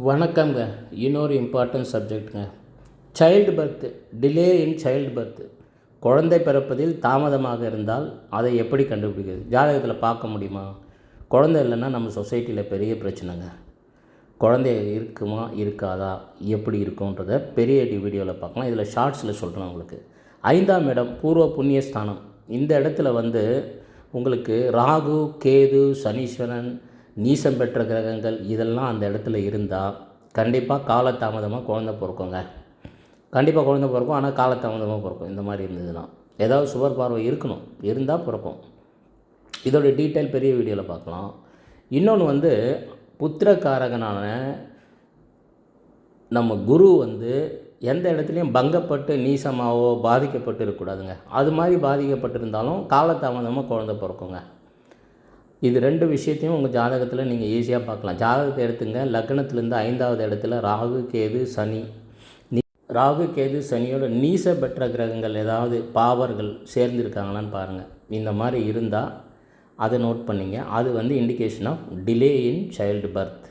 வணக்கங்க இன்னொரு important சப்ஜெக்ட்டுங்க child birth delay in child birth குழந்தை பிறப்பதில் தாமதமாக இருந்தால் அதை எப்படி கண்டுபிடிக்கிறது? ஜாதகத்தில் பார்க்க முடியுமா? குழந்தை இல்லைன்னா நம்ம சொசைட்டியில் பெரிய பிரச்சனைங்க. குழந்தை இருக்குமா இருக்காதா? எப்படி இருக்குன்றத பெரிய வீடியோவில் பார்க்கலாம். இதில் ஷார்ட்ஸில் சொல்கிறேன் உங்களுக்கு. ஐந்தாம் இடம் பூர்வ புண்ணிய ஸ்தானம். இந்த இடத்துல வந்து உங்களுக்கு ராகு கேது சனீஸ்வரன் நீசம் பெற்ற கிரகங்கள் இதெல்லாம் அந்த இடத்துல இருந்தால் கண்டிப்பாக காலதாமதமாக குழந்தை பிறக்குங்க. கண்டிப்பாக குழந்தை பிறக்கும் ஆனால் காலதாமதமாக பிறக்கும். இந்த மாதிரி இருந்ததுன்னா ஏதாவது சுவர் பார்வை இருக்கணும். இருந்தால் பிறக்கும். இதோட டீட்டெயில் பெரிய வீடியோவில் பார்க்கலாம். இன்னொன்று வந்து புத்திரக்காரகனான நம்ம குரு வந்து எந்த இடத்துலையும் பங்கப்பட்டு நீசமாவோ பாதிக்கப்பட்டு இருக்கக்கூடாதுங்க. அது மாதிரி பாதிக்கப்பட்டிருந்தாலும் காலதாமதமாக குழந்தை பிறக்குங்க. இது ரெண்டு விஷயத்தையும் உங்கள் ஜாதகத்தில் நீங்கள் ஈஸியாக பார்க்கலாம். ஜாதகத்தை எடுத்துங்க. லக்னத்துலேருந்து ஐந்தாவது இடத்துல ராகு கேது சனி. நீ ராகு கேது சனியோட நீச பெற்ற கிரகங்கள் ஏதாவது பாவர்கள் சேர்ந்துருக்காங்களான்னு பாருங்கள் இந்த மாதிரி இருந்தால் அதை நோட் பண்ணிங்க. அது வந்து indication of delay in child birth